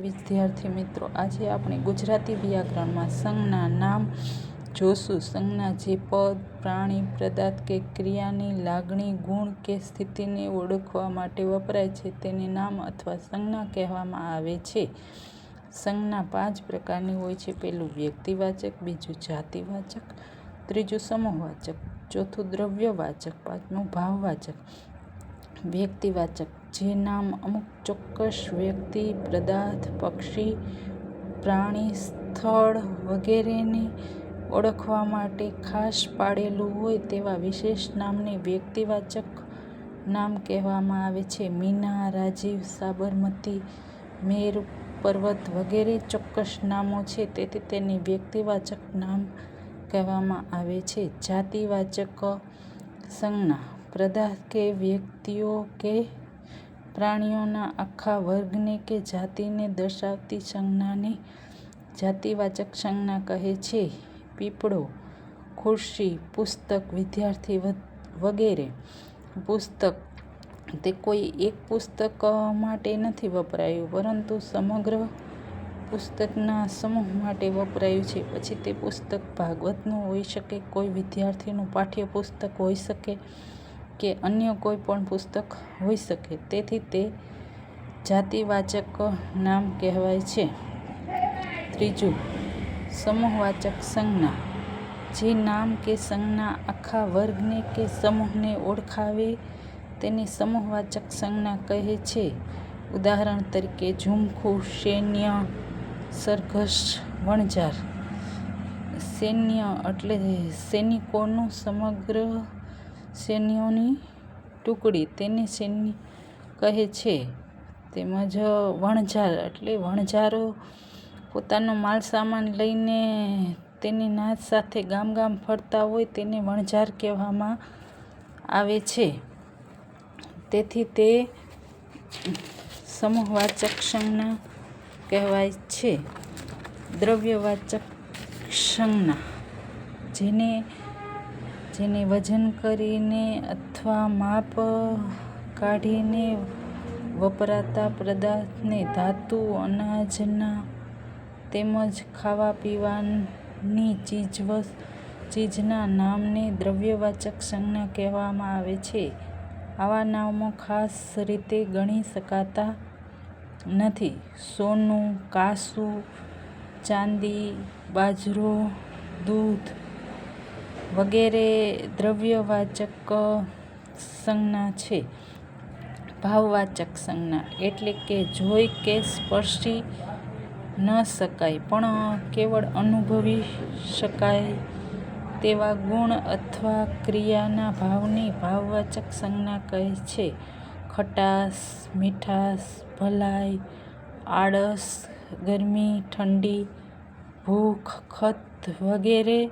વિદ્યાર્થી મિત્રો, આજે આપણે ગુજરાતી વ્યાકરણમાં સંજ્ઞા નામ જોશું. સંજ્ઞા જે પદ, પ્રાણી, પદાર્થ કે ક્રિયાની લાગણી, ગુણ કે સ્થિતિને ઓળખવા માટે વપરાય છે તેને નામ અથવા સંજ્ઞા કહેવામાં આવે છે. સંજ્ઞા પાંચ પ્રકારની હોય છે. પહેલું વ્યક્તિવાચક, બીજું જાતિવાચક, ત્રીજું સમૂહવાચક, ચોથું દ્રવ્યવાચક, પાંચમું ભાવવાચક વ્યક્તિવાચક, જે નામ અમુક ચોક્કસ વ્યક્તિ, પદાર્થ, પક્ષી, પ્રાણી, સ્થળ વગેરેને ઓળખવા માટે ખાસ પાડેલું હોય તેવા વિશેષ નામને વ્યક્તિવાચક નામ કહેવામાં આવે છે. મીના, રાજીવ, સાબરમતી, મેરુ પર્વત વગેરે ચોક્કસ નામો છે, તેથી તેને વ્યક્તિવાચક નામ કહેવામાં આવે છે. જાતિવાચક સંજ્ઞા પદાર્થ કે વ્યક્તિઓ કે પ્રાણીઓના આખા વર્ગને કે જાતિને દર્શાવતી સંજ્ઞાને જાતિવાચક સંજ્ઞા કહે છે. પીપળો, ખુરશી, પુસ્તક, વિદ્યાર્થી વગેરે. પુસ્તક, તે કોઈ એક પુસ્તક માટે નથી વપરાયું, પરંતુ સમગ્ર પુસ્તકના સમૂહ માટે વપરાયું છે. પછી તે પુસ્તક ભાગવતનું હોઈ શકે, કોઈ વિદ્યાર્થીનું પાઠ્યપુસ્તક હોઈ શકે કે અન્ય કોઈ પણ પુસ્તક હોઈ શકે. તેથી તે જાતિવાચક નામ કહેવાય છે. ત્રીજું, સમૂહવાચક સંજ્ઞા. જે નામ કે સંજ્ઞા આખા વર્ગને કે સમૂહને ઓળખાવે, તેને સમૂહવાચક સંજ્ઞા કહે છે. ઉદાહરણ તરીકે, ઝુમખું સૈન્ય સરઘસ, વણઝાર. સૈન્ય એટલે સૈનિકોનું સમગ્ર સૈન્યોની ટુકડી તેને સૈન્ય કહે છે? તેમજ વણઝાર, એટલે વણઝારો પોતાનો માલ સામાન લઈને તેની નાચ સાથે ગામ ગામ ફરતા હોય તેને વણઝાર કહેવામાં આવે છે. તેથી તે સમૂહવાચક સંજ્ઞા કહેવાય છે. દ્રવ્યવાચક સંજ્ઞા જેને જેને વજન કરીને અથવા માપ કાઢીને વપરાતા પદાર્થને ધાતુ, અનાજના તેમજ ખાવા પીવાની ચીજવસ્ ચીજના નામને દ્રવ્યવાચક સંજ્ઞા કહેવામાં આવે છે. આવા નામો ખાસ રીતે ગણી શકાતા નથી. સોનું, કાસું, ચાંદી, બાજરો, દૂધ વગેરે દ્રવ્યવાચક સંજ્ઞા છે. ભાવવાચક સંજ્ઞા એટલે કે જોઈ કે સ્પર્શી ન શકાય, પણ કેવળ અનુભવી શકાય તેવા ગુણ અથવા ક્રિયાના ભાવની ભાવવાચક સંજ્ઞા કહે છે. ખટાશ, મીઠાશ, ભલાઈ, આળસ, ગરમી, ઠંડી, ભૂખ, ખત વગેરે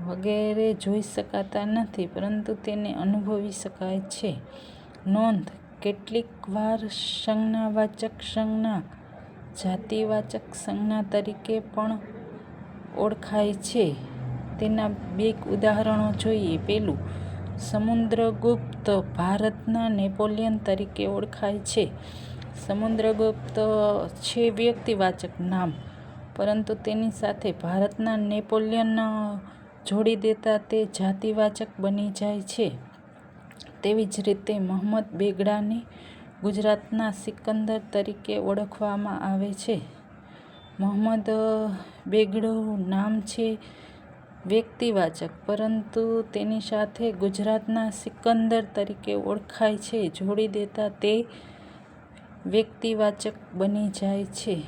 વગેરે જોઈ શકાતા નથી, પરંતુ તેને અનુભવી શકાય છે. નોંધ કેટલીક વાર સંજ્ઞાવાચક સંજ્ઞા, જાતિવાચક સંજ્ઞા તરીકે પણ ઓળખાય છે. તેના બે ઉદાહરણો જોઈએ. પહેલું સમુદ્રગુપ્ત ભારતના નેપોલિયન તરીકે ઓળખાય છે. સમુદ્રગુપ્ત છે વ્યક્તિવાચક નામ, પરંતુ તેની સાથે ભારતના નેપોલિયન જોડી દેતા તે જાતિવાચક બની જાય છે. તેવી જ રીતે મહંમદ બેગડાને ગુજરાતના સિકંદર તરીકે ઓળખવામાં આવે છે. મહંમદ બેગડો નામ છે વ્યક્તિવાચક, પરંતુ તેની સાથે ગુજરાતના સિકંદર તરીકે ઓળખાય છે. જોડી દેતા તે વ્યક્તિવાચક બની જાય છે.